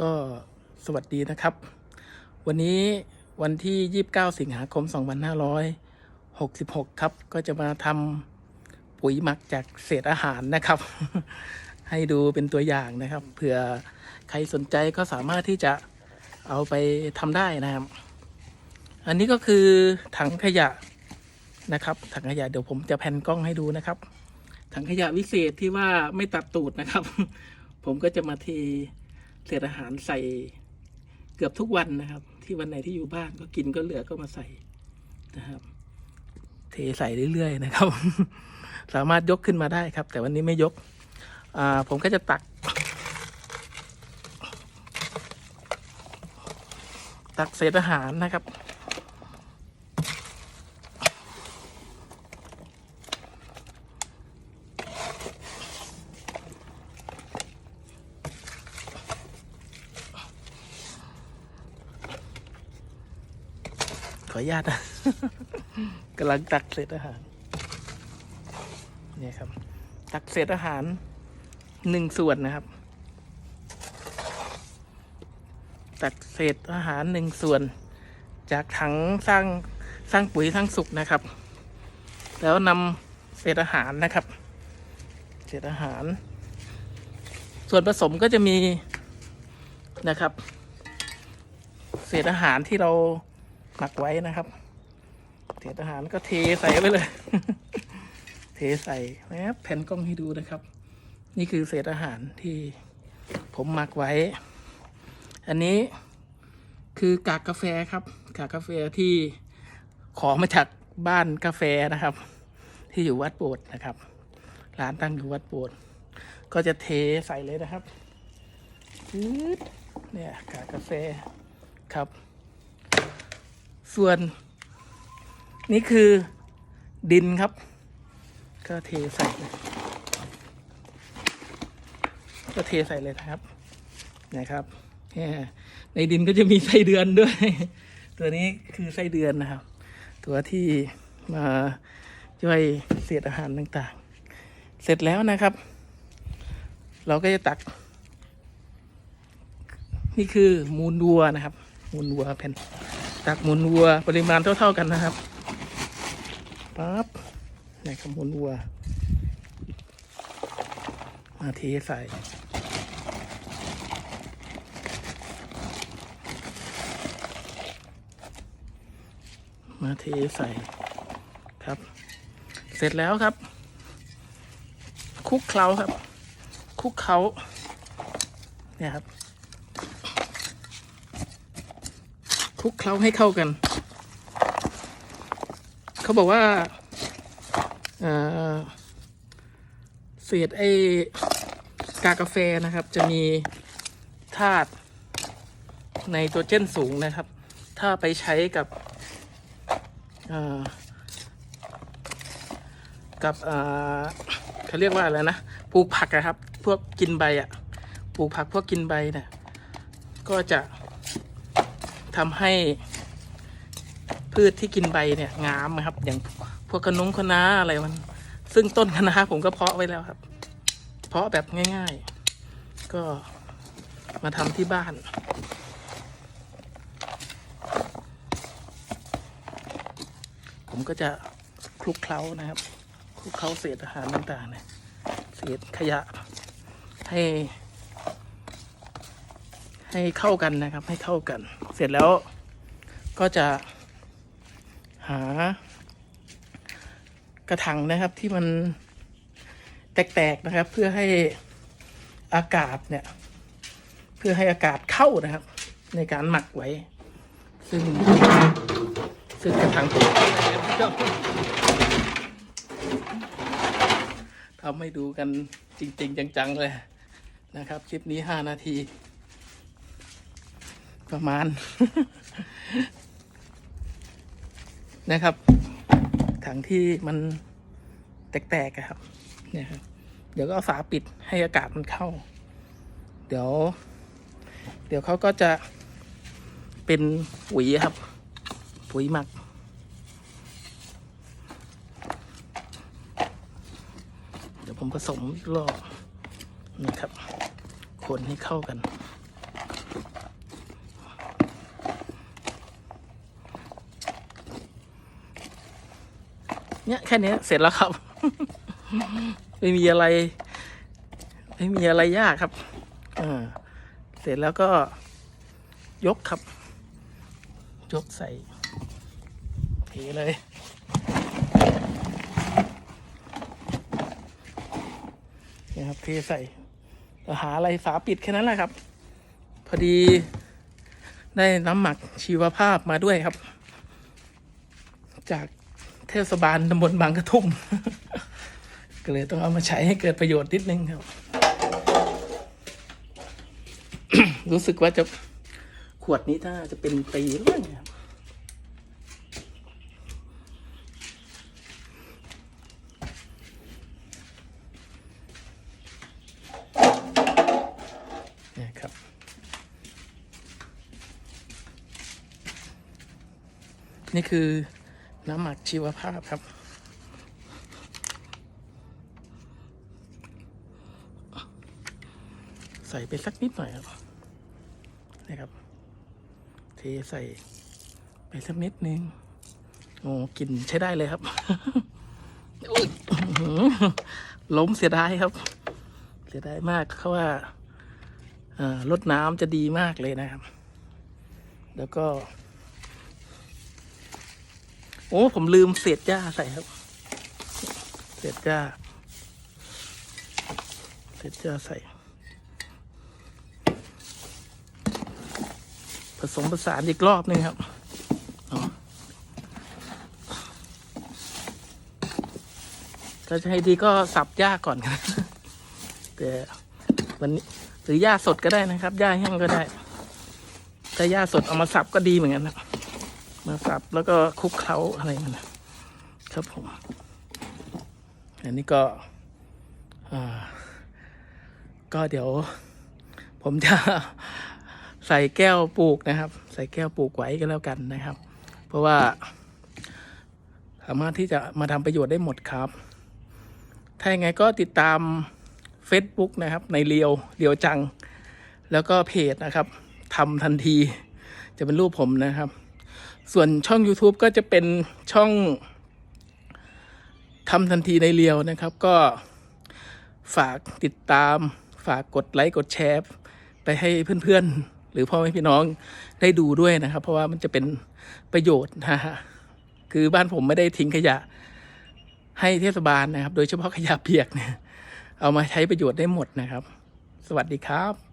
ก็สวัสดีนะครับ วันนี้วันที่ 29 สิงหาคม 2566 ครับ ก็จะมาทำปุ๋ยหมักจากเศษอาหารนะครับ ให้ดูเป็นตัวอย่างนะครับ เผื่อใครสนใจก็สามารถที่จะเอาไปทำได้นะครับ อันนี้ก็คือถังขยะนะครับ ถังขยะเดี๋ยวผมจะแผ่นกล้องให้ดูนะครับ ถังขยะวิเศษที่ว่าไม่ตัดตูดนะครับ ผมก็จะมาเท เศษอาหารใส่เกือบทุกวันนะครับ ที่วันไหนที่อยู่บ้านก็กินก็เหลือก็มาใส่นะครับ เทใส่เรื่อยๆนะครับ สามารถยกขึ้นมาได้ครับ แต่วันนี้ไม่ยก อ่า ผมก็จะตัก ตักเศษอาหารนะครับ ขออนุญาตนะกำลังตักเศษอาหารเนี่ยครับ ตักเศษอาหารหนึ่งส่วนนะครับ ตักเศษอาหารหนึ่งส่วน จากถังสร้างสร้างปุ๋ยสร้างสุกนะครับ แล้วนำเศษอาหารนะครับ เศษอาหาร ส่วนผสมก็จะมีนะครับ เศษอาหารที่เรา หมักไว้นะครับเศษอาหารก็เทใส่ไปเลย เทใส่แป๊บแผ่นกล้องให้ดูนะครับ นี่คือเศษอาหารที่ผมหมักไว้ อันนี้คือกากกาแฟครับ กากกาแฟที่ขอมาจากบ้านกาแฟนะครับ ที่อยู่วัดโบสถ์นะครับ ร้านตั้งอยู่วัดโบสถ์ก็จะเทใส่เลยนะครับเนี่ยกากกาแฟครับ ส่วน นี่คือดินครับ ก็เทใส่ก็เทใส่เลยนะครับนะครับเนี่ยในดินก็จะมีไส้เดือนด้วย ตัวนี้คือไส้เดือนนะครับ ตัวที่มาช่วยเศษอาหารต่างๆ เสร็จแล้วนะครับ เราก็จะตัก นี่คือมูลวัวนะครับ มูลวัวแผ่น ตักมูลวัวปริมาณเท่า ๆกันนะครับปั๊บนี่ครับมูลวัว มาเทใส่มาเทใส่ครับ เสร็จแล้วครับ คุกเคล้าครับ คุกเคล้าเนี่ยครับ คลุกเคล้าให้เข้ากัน เขาบอกว่าเศษไอ้กากาแฟนะครับ จะมีธาตุไนโตรเจนสูงนะครับ ถ้าไปใช้กับกับเขาเรียกว่าอะไรนะปลูกผักอะครับ พวกกินใบอะปลูกผักพวกกินใบเนี่ยก็จะ ทำให้พืชที่กินใบเนี่ยงามนะครับ อย่างพวกขนุงคะน้าอะไรมัน ซึ่งต้นคะน้าผมก็เพาะไว้แล้วครับ เพาะแบบง่าย ๆ ก็มาทำที่บ้านผมก็จะคลุกเคล้านะครับคลุกเคล้าเศษอาหารต่างๆเนี่ยเศษขยะให้ ให้เข้ากันนะครับ ให้เข้ากัน เสร็จแล้วก็จะหากระถางนะครับที่มันแตกๆนะครับ เพื่อให้อากาศเนี่ย เพื่อให้อากาศเข้านะครับ ในการหมักไว้ ซึ่งซึ่งกระถางผมทำให้ดูกันจริง ๆ จัง ๆ เลยนะครับ คลิปนี้ห้านาที ประมาณ นะครับ ถังที่มันแตกๆครับเนี่ยครับ เดี๋ยวก็เอาฝาปิดให้อากาศมันเข้า เดี๋ยว เดี๋ยวเขาก็จะเป็นปุ๋ยครับ ปุ๋ยหมัก เดี๋ยวผมผสมรอบนะครับ คนให้เข้ากัน เนี่ยแค่เนี้ยเสร็จแล้วครับ ไม่มีอะไร ไม่มีอะไรยากครับอ่าเสร็จแล้วก็ยกครับ ยกใส่เทเลยนี่ครับเทใส่แล้วหาอะไรฝาปิดแค่นั้นแหละครับ พอดีได้น้ำหมักชีวภาพมาด้วยครับ จาก เทศบาลตำบลบางกระทุ่ม ก็เลยต้องเอามาใช้ให้เกิดประโยชน์นิดนึงครับ รู้สึกว่าจะขวดนี้ถ้าจะเป็นปีหรือเปล่าเนี่ยนี่ครับนี่คือ น้ำหมักชีวภาพครับ ใส่ไปสักนิดหน่อยครับนะครับ เทใส่ไปสักนิดนึงโอ้กลินใช้ได้เลยครับล้มเสียดายครับ เสียดายมากเพราะว่าเอ่อรดน้ำจะดีมากเลยนะครับ แล้วก็ โอ้ผมลืมเศษหญ้าใส่ครับ เศษหญ้า เศษหญ้าใส่ ผสมผสานอีกรอบหนึงครับถ้าจะให้ดีก็สับหญ้าก่อนครับแต่วันนี้หรือหญ้าสดก็ได้นะครับหญ้าแห้งก็ได้ ถ้าหญ้าสดเอามาสับก็ดีเหมือนกันนะ มาสับแล้วก็คลุกเคล้าอะไรมันนครับผม อันนี้ก็อ่าก็เดี๋ยว ผมจะใส่แก้วปลูกนะครับ ใส่แก้วปลูกไว้ก็แล้วกันนะครับ เพราะว่า สามารถที่จะมาทำประโยชน์ได้หมดครับ ถ้าอย่างไงก็ติดตาม Facebook นะครับ ในเรียวเรียวจัง แล้วก็เพจนะครับทำทันทีจะเป็นรูปผมนะครับ ส่วนช่อง YouTube ก็จะเป็นช่องทำทันทีในเรียวนะครับ ก็ฝากติดตาม ฝากกดไลค์กดแชร์ไปให้เพื่อนๆ หรือพ่อแม่พี่น้องได้ดูด้วยนะครับ เพราะว่ามันจะเป็นประโยชน์นะฮะคือบ้านผมไม่ได้ทิ้งขยะให้เทศบาลนะครับ โดยเฉพาะขยะเปียกเนี่ย เอามาใช้ประโยชน์ได้หมดนะครับ สวัสดีครับ